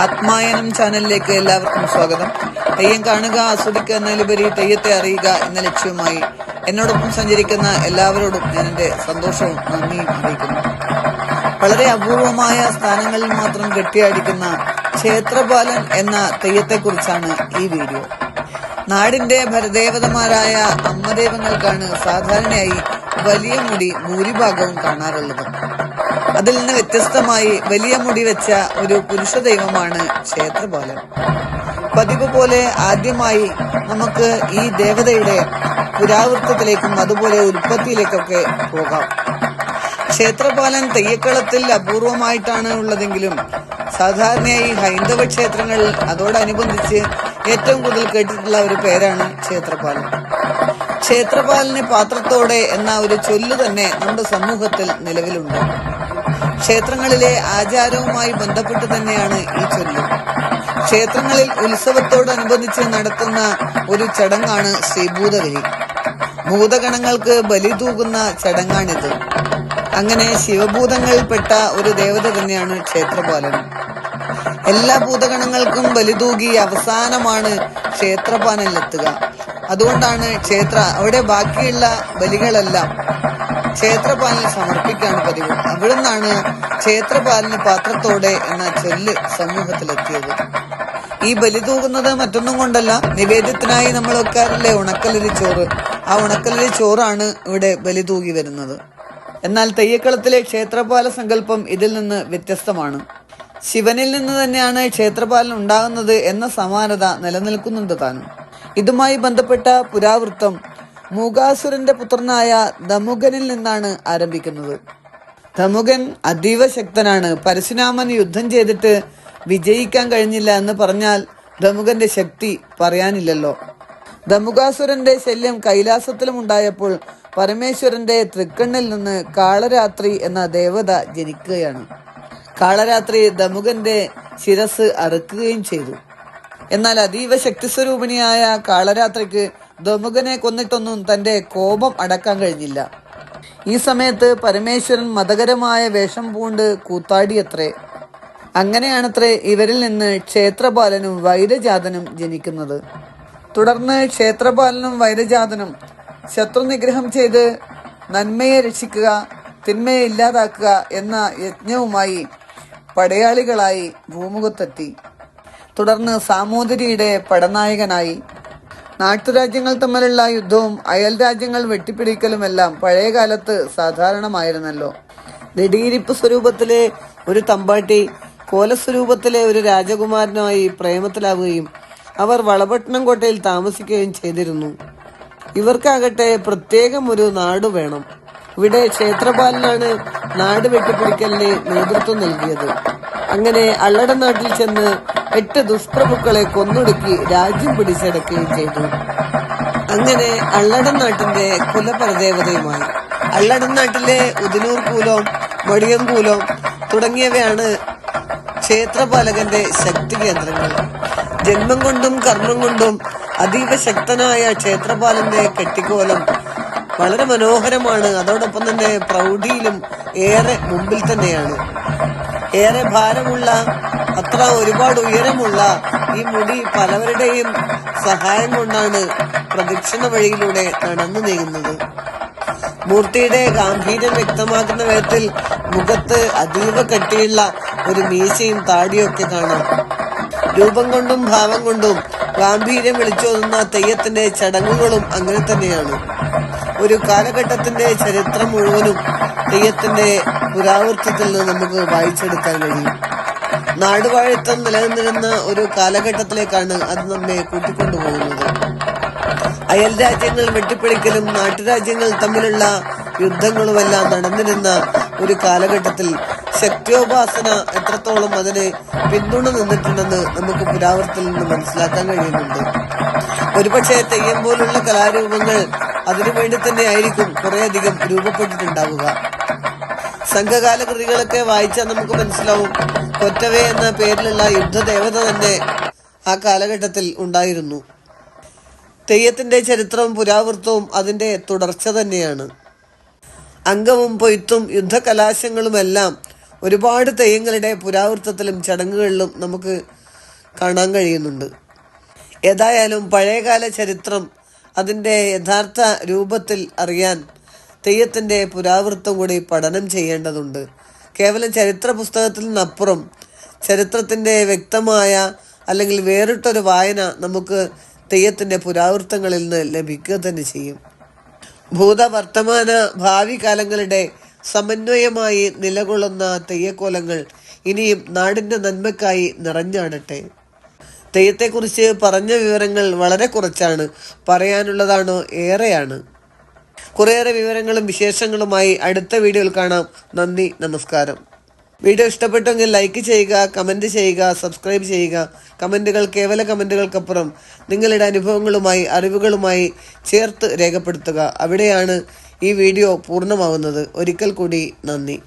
ആത്മായനം ചാനലിലേക്ക് എല്ലാവർക്കും സ്വാഗതം. തെയ്യം കാണുക ആസ്വദിക്കുക എന്നതിലുപരി തെയ്യത്തെ അറിയുക എന്ന ലക്ഷ്യവുമായി എന്നോടൊപ്പം സഞ്ചരിക്കുന്ന എല്ലാവരോടും ഞാൻ എന്റെ സന്തോഷവും നന്ദിയും അറിയിക്കുന്നു. വളരെ അപൂർവമായ സ്ഥാനങ്ങളിൽ മാത്രം കെട്ടിയടിക്കുന്ന ക്ഷേത്രപാലൻ എന്ന തെയ്യത്തെക്കുറിച്ചാണ് ഈ വീഡിയോ. നാടിന്റെ ഭരദേവതമാരായ അമ്മദൈവങ്ങൾക്കാണ് സാധാരണയായി വലിയ മുടി ഭൂരിഭാഗവും കാണാറുള്ളത്. അതിൽ നിന്ന് വ്യത്യസ്തമായി വലിയ മുടി വെച്ച ഒരു പുരുഷ ദൈവമാണ് ക്ഷേത്രപാലൻ പതിവ് പോലെ ആദ്യമായി നമുക്ക് ഈ ദേവതയുടെ പുരാവൃത്തത്തിലേക്കും അതുപോലെ ഉൽപ്പത്തിയിലേക്കൊക്കെ പോകാം. ക്ഷേത്രപാലൻ തെയ്യക്കളത്തിൽ അപൂർവമായിട്ടാണ് ഉള്ളതെങ്കിലും സാധാരണയായി ഹൈന്ദവ ക്ഷേത്രങ്ങൾ അതോടനുബന്ധിച്ച് ഏറ്റവും കൂടുതൽ കേട്ടിട്ടുള്ള ഒരു പേരാണ് ക്ഷേത്രപാലൻ ക്ഷേത്രപാലന് പാത്രത്തോടെ എന്ന ഒരു ചൊല്ലു തന്നെ നമ്മുടെ സമൂഹത്തിൽ നിലവിലുണ്ട്. ക്ഷേത്രങ്ങളിലെ ആചാരവുമായി ബന്ധപ്പെട്ട് തന്നെയാണ് ഈ ചൊല്ല്. ക്ഷേത്രങ്ങളിൽ ഉത്സവത്തോടനുബന്ധിച്ച് നടത്തുന്ന ഒരു ചടങ്ങാണ് ശ്രീഭൂതബലി ഭൂതഗണങ്ങൾക്ക് ബലി തൂകുന്ന ചടങ്ങാണിത്. അങ്ങനെ ശിവഭൂതങ്ങളിൽപ്പെട്ട ഒരു ദേവത തന്നെയാണ് ക്ഷേത്രപാലനം എല്ലാ ഭൂതഗണങ്ങൾക്കും ബലി തൂകി അവസാനമാണ് ക്ഷേത്രപാലനിലെത്തുക. അതുകൊണ്ടാണ് ക്ഷേത്ര അവിടെ ബാക്കിയുള്ള ബലികളെല്ലാം ക്ഷേത്രപാലന് സമർപ്പിക്കാണ് പതിവ്. അവിടുന്നാണ് ക്ഷേത്രപാലിന് പാത്രത്തോടെ എന്ന ചൊല്ല് സമൂഹത്തിലെത്തിയത് ഈ ബലി തൂകുന്നത് മറ്റൊന്നും കൊണ്ടല്ല നിവേദ്യത്തിനായി നമ്മൾ വെക്കാറില്ലേ ഉണക്കലരി ചോറ്? ആ ഉണക്കലരി ചോറാണ് ഇവിടെ ബലി തൂകി വരുന്നത്. എന്നാൽ തെയ്യക്കളത്തിലെ ക്ഷേത്രപാല സങ്കല്പം ഇതിൽ നിന്ന് വ്യത്യസ്തമാണ്. ശിവനിൽ നിന്ന് തന്നെയാണ് ക്ഷേത്രപാലൻ ഉണ്ടാകുന്നത് എന്ന സമാനത നിലനിൽക്കുന്നുണ്ട് താനും. ഇതുമായി ബന്ധപ്പെട്ട പുരാവൃത്തം മൂകാസുരന്റെ പുത്രനായ ദമുഖനിൽ നിന്നാണ് ആരംഭിക്കുന്നത്. ദമുഖൻ അതീവ ശക്തനാണ്. പരശുരാമൻ യുദ്ധം ചെയ്തിട്ട് വിജയിക്കാൻ കഴിഞ്ഞില്ല എന്ന് പറഞ്ഞാൽ ദമുഖന്റെ ശക്തി പറയാനില്ലല്ലോ. ദമുഖാസുരന്റെ ശല്യം കൈലാസത്തിലും ഉണ്ടായപ്പോൾ പരമേശ്വരന്റെ തൃക്കണ്ണിൽ നിന്ന് കാളരാത്രി എന്ന ദേവത ജനിക്കുകയാണ്. കാളരാത്രി ദമുഖന്റെ ശിരസ് അറുക്കുകയും ചെയ്തു. എന്നാൽ അതീവ ശക്തിസ്വരൂപിണിയായ കാളരാത്രിക്ക് ദമുഖനെ കൊന്നിട്ടൊന്നും തന്റെ കോപം അടക്കാൻ കഴിഞ്ഞില്ല. ഈ സമയത്ത് പരമേശ്വരൻ മതകരമായ വേഷം പൂണ്ട് കൂത്താടിയത്രേ. അങ്ങനെയാണത്രേ ഇവരിൽ നിന്ന് ക്ഷേത്രപാലനും വൈരജാതനും ജനിക്കുന്നത്. തുടർന്ന് ക്ഷേത്രപാലനും വൈരജാതനും ശത്രുനിഗ്രഹം ചെയ്ത് നന്മയെ രക്ഷിക്കുക തിന്മയെ ഇല്ലാതാക്കുക എന്ന യജ്ഞവുമായി പടയാളികളായി ഭൂമുഖത്തെത്തി. തുടർന്ന് സാമൂതിരിയുടെ പടനായകനായി. നാട്ടുരാജ്യങ്ങൾ തമ്മിലുള്ള യുദ്ധവും അയൽ രാജ്യങ്ങൾ വെട്ടിപ്പിടിക്കലുമെല്ലാം പഴയകാലത്ത് സാധാരണമായിരുന്നല്ലോ. നെടിയിരിപ്പ് സ്വരൂപത്തിലെ ഒരു തമ്പാട്ടി കോലസ്വരൂപത്തിലെ ഒരു രാജകുമാരനുമായി പ്രേമത്തിലാവുകയും അവർ വളപട്ടണം കോട്ടയിൽ താമസിക്കുകയും ചെയ്തിരുന്നു. ഇവർക്കാകട്ടെ പ്രത്യേകം ഒരു നാട് വേണം. ഇവിടെ ക്ഷേത്രപാലനാണ് നാട് വെട്ടിപ്പിടിക്കലിന് നേതൃത്വം നൽകിയത്. അങ്ങനെ അല്ലട നാട്ടിൽ ചെന്ന് എട്ട് ദുഷ്പ്രഭുക്കളെ കൊന്നൊടുക്കി രാജ്യം പിടിച്ചെടുക്കുകയും ചെയ്തു. അങ്ങനെ അള്ളടൻ നാട്ടിന്റെ കുലപരദേവതയുമായി അള്ളടൻ നാട്ടിലെ ഉദിനൂർ കൂലം മടിയം കൂലം തുടങ്ങിയവയാണ് ക്ഷേത്രപാലകന്റെ ശക്തി കേന്ദ്രങ്ങൾ. ജന്മം കൊണ്ടും കർമ്മം കൊണ്ടും അതീവ ശക്തനായ ക്ഷേത്രപാലന്റെ കെട്ടിക്കോലം വളരെ മനോഹരമാണ്. അതോടൊപ്പം തന്നെ പ്രൗഢിയിലും ഏറെ മുമ്പിൽ തന്നെയാണ്. ഏറെ ഭാരമുള്ള അത്ര ഒരുപാട് ഉയരമുള്ള ഈ മുടി പലവരുടെയും സഹായം കൊണ്ടാണ് പ്രദക്ഷിണ വഴിയിലൂടെ നടന്നു നീങ്ങുന്നത്. മൂർത്തിയുടെ ഗാംഭീര്യം വ്യക്തമാക്കുന്ന വിധത്തിൽ മുഖത്ത് അതീവ കട്ടിയുള്ള ഒരു മീശയും താടിയൊക്കെ കാണാം. രൂപം കൊണ്ടും ഭാവം കൊണ്ടും ഗാംഭീര്യം വിളിച്ചോതുന്ന തെയ്യത്തിന്റെ ചടങ്ങുകളും അങ്ങനെ തന്നെയാണ്. ഒരു കാലഘട്ടത്തിന്റെ ചരിത്രം മുഴുവനും തെയ്യത്തിന്റെ പുരാവൃത്തത്തിൽ നിന്ന് നമുക്ക് വായിച്ചെടുക്കാൻ കഴിയും. നാടുവാഴിത്തം നിലനിന്നിരുന്ന ഒരു കാലഘട്ടത്തിലേക്കാണ് അത് നമ്മെ കൂട്ടിക്കൊണ്ടുപോകുന്നത്. അയൽ രാജ്യങ്ങൾ വെട്ടിപ്പിടിക്കലും നാട്ടുരാജ്യങ്ങൾ തമ്മിലുള്ള യുദ്ധങ്ങളുമെല്ലാം നടന്നിരുന്ന ഒരു കാലഘട്ടത്തിൽ ശക്തിയോപാസന എത്രത്തോളം അതിന് പിന്തുണ നിന്നിട്ടുണ്ടെന്ന് നമുക്ക് പുരാവൃത്തിൽ നിന്ന് മനസ്സിലാക്കാൻ കഴിയുന്നുണ്ട്. ഒരുപക്ഷെ തെയ്യം പോലുള്ള കലാരൂപങ്ങൾ അതിനുവേണ്ടി തന്നെ ആയിരിക്കും കുറേയധികം രൂപപ്പെട്ടിട്ടുണ്ടാവുക. സംഘകാല കൃതികളൊക്കെ വായിച്ചാൽ നമുക്ക് മനസ്സിലാവും കൊറ്റവേ എന്ന പേരിലുള്ള യുദ്ധദേവത തന്നെ ആ കാലഘട്ടത്തിൽ ഉണ്ടായിരുന്നു. തെയ്യത്തിന്റെ ചരിത്രവും പുരാവൃത്തവും അതിന്റെ തുടർച്ച തന്നെയാണ്. അംഗവും പൊയ്ത്തും യുദ്ധകലാശങ്ങളുമെല്ലാം ഒരുപാട് തെയ്യങ്ങളുടെ പുരാവൃത്തത്തിലും ചടങ്ങുകളിലും നമുക്ക് കാണാൻ കഴിയുന്നുണ്ട്. ഏതായാലും പഴയകാല ചരിത്രം അതിന്റെ യഥാർത്ഥ രൂപത്തിൽ അറിയാൻ തെയ്യത്തിന്റെ പുരാവൃത്തം കൂടി പഠനം ചെയ്യേണ്ടതുണ്ട്. കേവലം ചരിത്ര പുസ്തകത്തിൽ നിന്നപ്പുറം ചരിത്രത്തിന്റെ വ്യക്തമായ അല്ലെങ്കിൽ വേറിട്ടൊരു വായന നമുക്ക് തെയ്യത്തിന്റെ പുരാവൃത്തങ്ങളിൽ നിന്ന് ലഭിക്കുക തന്നെ ചെയ്യും. ഭൂത വർത്തമാന ഭാവി കാലങ്ങളുടെ സമന്വയമായി നിലകൊള്ളുന്ന തെയ്യക്കോലങ്ങൾ ഇനിയും നാടിന്റെ നന്മക്കായി നിറഞ്ഞാടട്ടെ. തെയ്യത്തെക്കുറിച്ച് പറഞ്ഞ വിവരങ്ങൾ വളരെ കുറച്ചാണ്. പറയാനുള്ളതാണോ ഏറെയാണ്. കുറേയേറെ വിവരങ്ങളും വിശേഷങ്ങളുമായി അടുത്ത വീഡിയോയിൽ കാണാം. നന്ദി നമസ്കാരം. വീഡിയോ ഇഷ്ടപ്പെട്ടെങ്കിൽ ലൈക്ക് ചെയ്യുക കമന്റ് ചെയ്യുക സബ്സ്ക്രൈബ് ചെയ്യുക. കമന്റുകൾ കേവല കമന്റുകൾക്കപ്പുറം നിങ്ങളുടെ അനുഭവങ്ങളുമായി അറിവുകളുമായി ചേർത്ത് രേഖപ്പെടുത്തുക. അവിടെയാണ് ഈ വീഡിയോ പൂർണമാവുന്നത്. ഒരിക്കൽ കൂടി നന്ദി.